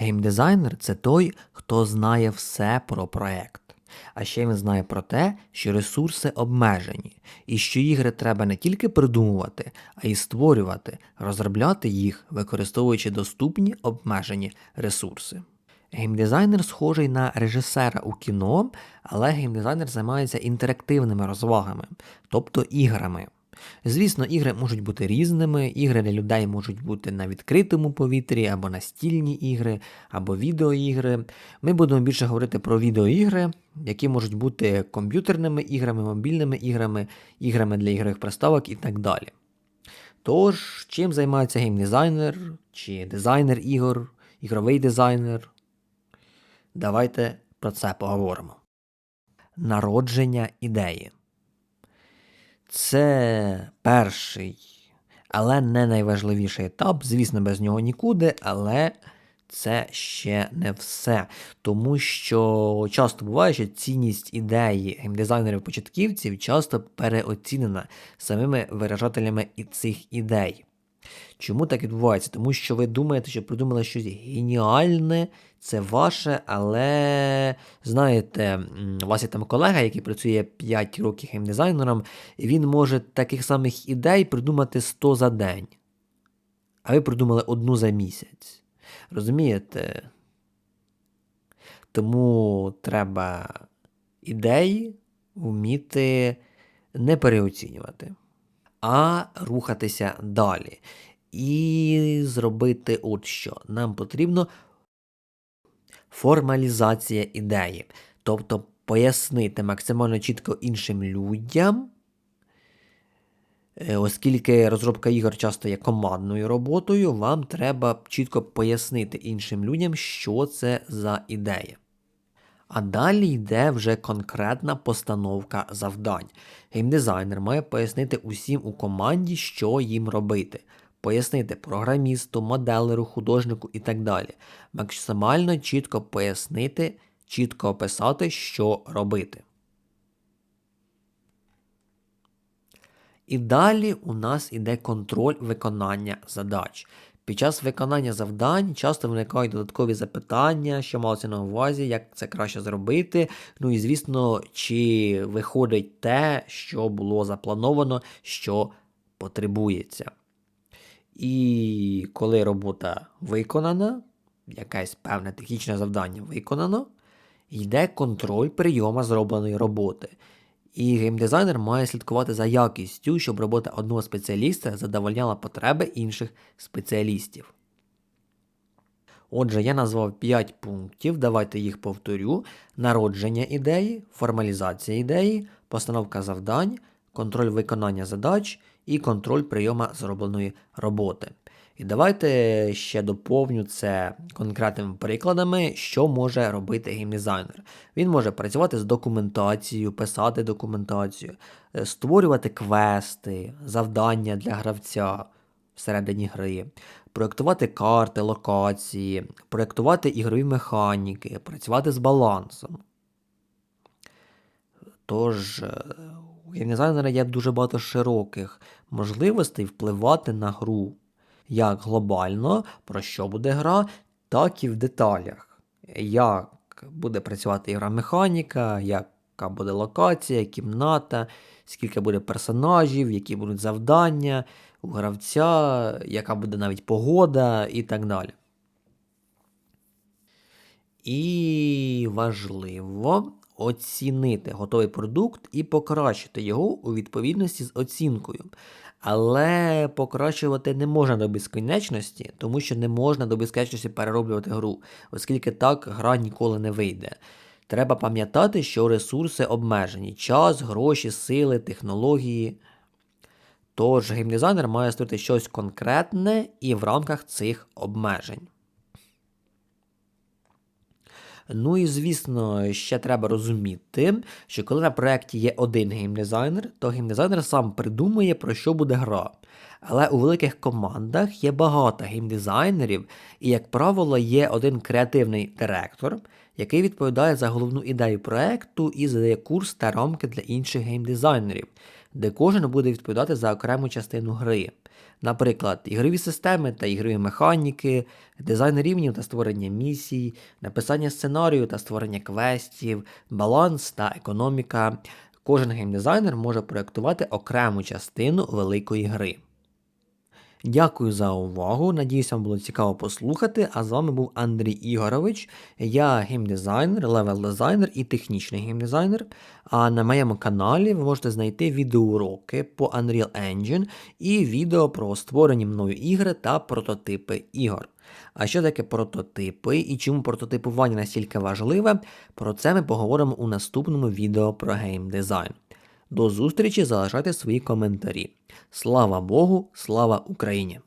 Геймдизайнер це той, хто знає все про проект. А ще він знає про те, що ресурси обмежені, і що ігри треба не тільки придумувати, а й створювати, розробляти їх, використовуючи доступні обмежені ресурси. Геймдизайнер схожий на режисера у кіно, але геймдизайнер займається інтерактивними розвагами, тобто іграми. Звісно, ігри можуть бути різними, ігри для людей можуть бути на відкритому повітрі, або настільні ігри, або відеоігри. Ми будемо більше говорити про відеоігри, які можуть бути комп'ютерними іграми, мобільними іграми, іграми для ігрових приставок і так далі. Тож, чим займається геймдизайнер, чи дизайнер ігор, ігровий дизайнер? Давайте про це поговоримо. Народження ідеї. Це перший, але не найважливіший етап. Звісно, без нього нікуди, але це ще не все. Тому що часто буває, що цінність ідеї геймдизайнерів-початківців часто переоцінена самими виражателями цих ідей. Чому так відбувається? Тому що ви думаєте, що придумали щось геніальне, це ваше, але знаєте, у вас є там колега, який працює 5 років геймдизайнером, і він може таких самих ідей придумати 100 за день. А ви придумали одну за місяць. Розумієте? Тому треба ідеї вміти не переоцінювати, а рухатися далі. І зробити от що. Нам потрібно формалізація ідеї. Тобто пояснити максимально чітко іншим людям, е, оскільки розробка ігор часто є командною роботою, вам треба чітко пояснити іншим людям, що це за ідея. А далі йде вже конкретна постановка завдань. Геймдизайнер має пояснити усім у команді, що їм робити пояснити програмісту, моделеру, художнику і так далі. Максимально чітко пояснити, чітко описати, що робити. І далі у нас іде контроль виконання задач. Під час виконання завдань часто виникають додаткові запитання, що малося на увазі, як це краще зробити. Ну і звісно, чи виходить те, що було заплановано, що потребується. І коли робота виконана, якесь певне технічне завдання виконано, йде контроль прийома зробленої роботи. І геймдизайнер має слідкувати за якістю, щоб робота одного спеціаліста задовольняла потреби інших спеціалістів. Отже, я назвав 5 пунктів, давайте їх повторю: народження ідеї, формалізація ідеї, постановка завдань, контроль виконання задач і контроль прийома зробленої роботи. І давайте ще доповню це конкретними прикладами, що може робити геймдизайнер. Він може працювати з документацією, писати документацію, е, створювати квести, завдання для гравця всередині гри, проєктувати карти, локації, проєктувати ігрові механіки, працювати з балансом. Тож, е, у геймдизайнера є дуже багато широких можливостей впливати на гру як глобально, про що буде гра, так і в деталях. Як буде працювати ігра механіка, яка буде локація, кімната, скільки буде персонажів, які будуть завдання у гравця, яка буде навіть погода і так далі. І важливо оцінити готовий продукт і покращити його у відповідності з оцінкою. Але покращувати не можна до безкінечності, тому що не можна до безкінечності перероблювати гру, оскільки так гра ніколи не вийде. Треба пам'ятати, що ресурси обмежені: час, гроші, сили, технології. Тож геймдизайнер має створити щось конкретне і в рамках цих обмежень. Ну і звісно, ще треба розуміти, що коли на проєкті є один геймдизайнер, то геймдизайнер сам придумує, про що буде гра. Але у великих командах є багато геймдизайнерів, і, як правило, є один креативний директор, який відповідає за головну ідею проєкту і задає курс та рамки для інших геймдизайнерів. Де кожен буде відповідати за окрему частину гри. Наприклад, ігрові системи та ігрові механіки, дизайн рівнів та створення місій, написання сценарію та створення квестів, баланс та економіка. Кожен геймдизайнер може проєктувати окрему частину великої гри. Дякую за увагу. Надіюсь, вам було цікаво послухати. А з вами був Андрій Ігорович. Я геймдизайнер, левел-дизайнер і технічний геймдизайнер. А на моєму каналі ви можете знайти відеоуроки по Unreal Engine і відео про створені мною ігри та прототипи ігор. А що таке прототипи і чому прототипування настільки важливе, про це ми поговоримо у наступному відео про геймдизайн. До зустрічі, залишайте свої коментарі. Слава Богу, слава Україні!